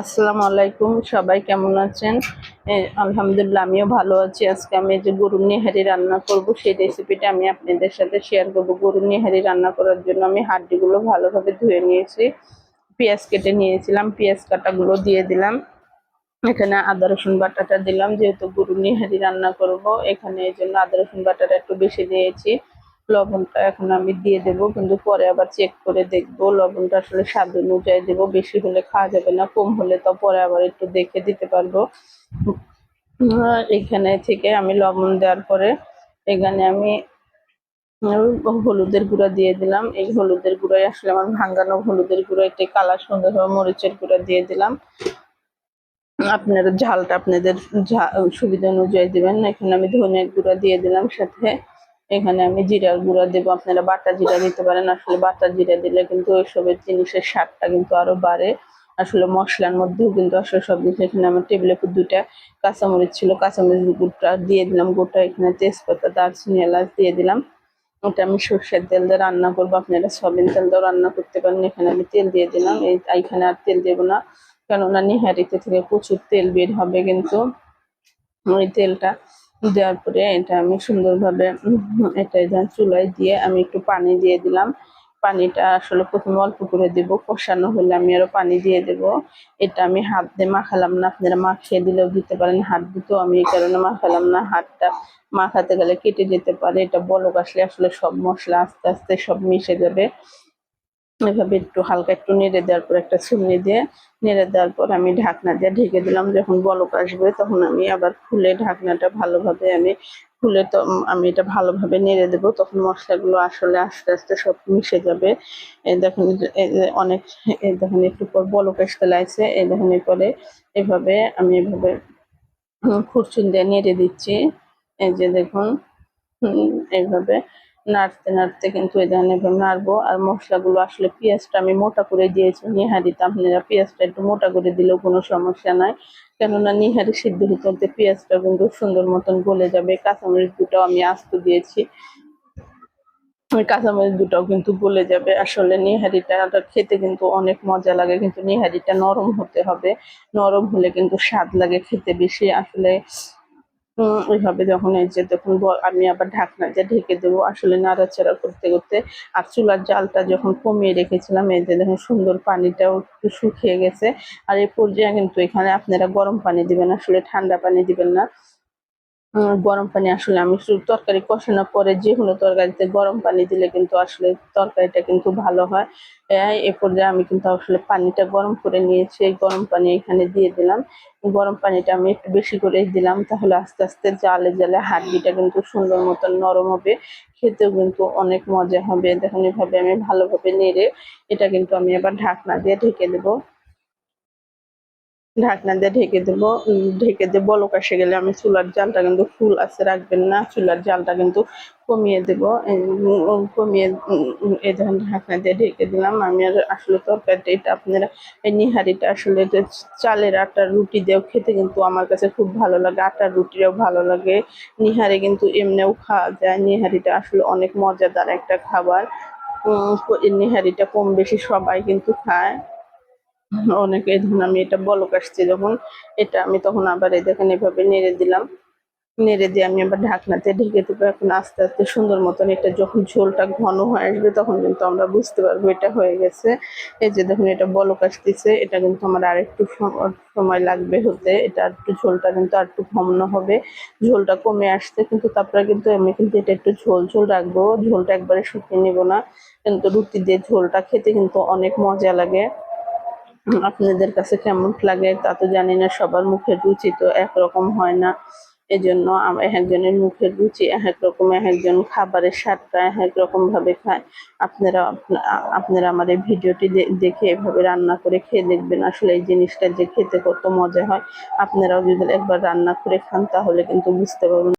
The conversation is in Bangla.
আসসালামু আলাইকুম, সবাই কেমন আছেন? আলহামদুলিল্লাহ, আমিও ভালো আছি। আজকে আমি যে গরুর নিহারি রান্না করব, সেই রেসিপিটা আমি আপনাদের সাথে শেয়ার করব। গরুর নিহারি রান্না করার জন্য আমি হাড্ডিগুলো ভালোভাবে ধুয়ে নিয়েছি। পেঁয়াজ কেটে নিয়েছিলাম, পেঁয়াজ কাটাগুলো দিয়ে দিলাম। এখানে আদা, রসুন বাটাটা দিলাম, যেহেতু গরুর নিহারি রান্না করব, এখানে এই জন্য আদা, রসুন বাটাটা একটু বেশি দিয়েছি। লবণটা এখন আমি দিয়ে দেবো, কিন্তু পরে আবার চেক করে দেখব। লবণটা আসলে স্বাদ অনুযায়ী দেবো, বেশি হলে খাওয়া যাবে না, কম হলে তো পরে আবার একটু দেখে দিতে পারব। এখানে থেকে আমি লবণ দেওয়ার পরে এখানে আমি হলুদের গুঁড়া দিয়ে দিলাম। এই হলুদের গুঁড়ায় আসলে আমার ভাঙ্গানো হলুদের গুঁড়ো, একটি কালার সুন্দর হবে মরিচের গুঁড়া দিয়ে দিলাম। আপনারা ঝালটা আপনাদের সুবিধা অনুযায়ী দিবেন। এখানে আমি ধনিয়ার গুঁড়া দিয়ে দিলাম সাথে। এখানে আমি জিরার গুঁড়া দেবো। আপনারা বাটা জিরা দিতে পারেন। আসলে বাটা জিরা দিলে কিন্তু ওইসবের জিনিসের স্বাদটা কিন্তু আরও বাড়ে। আসলে মশলার মধ্যেও কিন্তু আসলে সব কিছু এখানে আমার টেবিলে দুটা কাঁচামরিচ ছিল। কাঁচামরিচ গোটা দিয়ে দিলাম। গোটা এখানে তেজপাতা, দারচিনি, এলাচ দিয়ে দিলাম। ওটা আমি সর্ষের তেল দিয়ে রান্না করব। আপনারা সয়াবিন তেল দিয়েও রান্না করতে পারেন। এখানে আমি তেল দিয়ে দিলাম। এই এখানে আর তেল দেবো না। কেননা নিহারিতে থেকে প্রচুর তেল বের হবে কিন্তু ওই তেলটা দেওয়ার পরে এটা আমি সুন্দরভাবে এটা চুলায় দিয়ে আমি একটু পানি দিয়ে দিলাম। পানিটা আসলে প্রথমে অল্প করে দেবো, কষানো হলে আমি আরও পানি দিয়ে দেব। এটা আমি হাত দিয়ে মাখালাম না, আপনারা মাখিয়ে দিলেও দিতে পারেন। হাত দিতেও আমি এই কারণে মাখালাম না, হাতটা মাখাতে গেলে কেটে যেতে পারে। এটা বলক আসলে আসলে সব মশলা আস্তে আস্তে সব মিশে যাবে। এভাবে একটু হালকা একটু নেড়ে দেওয়ার পর একটা ছুমনি দিয়ে নেড়ে দেওয়ার পর আমি ঢাকনা দিয়ে ঢেকে দিলাম। যখন বলক আসবে তখন আমি আবার খুলে ঢাকনাটা ভালোভাবে আমি খুলে তো আমি এটা ভালোভাবে নেড়ে দেবো। তখন মশলাগুলো আসলে আস্তে আস্তে সব মিশে যাবে। দেখুন অনেক দেখুন একটু পর বলক আসতে লাগছে এই দেখুন এরপরে এভাবে আমি এভাবে খুরচুন দিয়ে নেড়ে দিচ্ছি। এই যে দেখুন হুম, এইভাবে নাড়তে নাড়তে কিন্তু এই ধরনের নাড়বো। আর মশলাগুলো আসলে পেঁয়াজটা আমি মোটা করে দিয়েছি। নিহারিতে আপনারা পেঁয়াজটা একটু মোটা করে দিলেও কোনো সমস্যা নাই। কেননা নিহারি সিদ্ধ হতে পেঁয়াজটা কিন্তু সুন্দর মতন গলে যাবে। কাঁচামরিচ দুটাও আমি আস্ত দিয়েছি। কাঁচামরিচ দুটাও কিন্তু গলে যাবে। আসলে নিহারিটা খেতে কিন্তু অনেক মজা লাগে, কিন্তু নিহারিটা নরম হতে হবে। নরম হলে কিন্তু স্বাদ লাগে খেতে বেশি। আসলে ওইভাবে যখন এই যে দেখুন আমি আবার ঢাকনা যে ঢেকে দেবো আসলে নাড়াচাড়া করতে করতে। আর চুলার জালটা যখন কমিয়ে রেখেছিলাম, এই যে দেখুন সুন্দর পানিটাও একটু শুকিয়ে গেছে। আর এই পর্যায়ে কিন্তু এখানে আপনারা গরম পানি দিবেন, আসলে ঠান্ডা পানি দিবেন না। গরম পানি আসলে আমি তরকারি কষানোর পরে যে কোনো তরকারিতে গরম পানি দিলে কিন্তু আসলে তরকারিটা কিন্তু ভালো হয়। এ পর্যায়ে আমি কিন্তু আসলে পানিটা গরম করে নিয়েছি। এই গরম পানি এখানে দিয়ে দিলাম। গরম পানিটা আমি একটু বেশি করে দিলাম তাহলে আস্তে আস্তে জালে জালে হাড্ডিটা কিন্তু সুন্দর মতন নরম হবে। খেতেও কিন্তু অনেক মজা হবে। দেখুন এভাবে আমি ভালোভাবে নেড়ে এটা কিন্তু আমি আবার ঢাকনা দিয়ে ঢেকে দেবো। ঢাকনা দিয়ে ঢেকে দেবো ঢেকে দিয়ে বলক এসে গেলে আমি চুলার জালটা কিন্তু ফুল আছে, রাখবেন না, চুলার জালটা কিন্তু কমিয়ে দেবো কমিয়ে এই ধরুন ঢাকনা দিয়ে ঢেকে দিলাম, আমি আর আসলে তরকারিটা, এটা আপনারা, এই নিহারিটা আসলে চালের আটার রুটি দিয়েও খেতে কিন্তু আমার কাছে খুব ভালো লাগে, আটার রুটিও ভালো লাগে, নিহারি কিন্তু এমনিও খাওয়া যায়, নিহারিটা আসলে অনেক মজাদার একটা খাবার নিহারিটা কম বেশি সবাই কিন্তু খায়। অনেকে ধরুন আমি এটা বলক আসছে যখন, এটা আমি তখন আবার এই দেখেন এভাবে নেড়ে দিলাম। নেড়ে দিয়ে আমি আবার ঢাকনাতে ঢেকে দেবো। এখন আস্তে আস্তে সুন্দর মতন এটা যখন ঝোলটা ঘন হয়ে আসবে তখন কিন্তু আমরা বুঝতে পারব এটা হয়ে গেছে। এই যে দেখুন এটা বলক আসতেছে, এটা কিন্তু আমার আর একটু সম- সময় লাগবে হতে। এটা একটু ঝোলটা কিন্তু আর একটু ঘন হবে। ঝোলটা কমে আসতে কিন্তু তারপরে কিন্তু আমি কিন্তু এটা একটু ঝোল ঝোল রাখব। ঝোলটা একবারে শুকিয়ে নিব না। কিন্তু রুটি দিয়ে ঝোলটা খেতে কিন্তু অনেক মজা লাগে। আপনাদের কাছে কেমন লাগে তা তো জানি না, সবার মুখের রুচি তো একরকম হয় না। এজন্য এক একজনের মুখের রুচি এক এক রকম, এক একজন খাবারের স্বাদটা এক এক রকম ভাবে খায়। আপনারা আপনা- আপনারা আমার এই ভিডিওটি দেখে এভাবে রান্না করে খেয়ে দেখবেন। আসলে এই জিনিসটা যে খেতে কত মজা হয়। আপনারাও যদি একবার রান্না করে খান, তাহলে কিন্তু বুঝতে পারবেন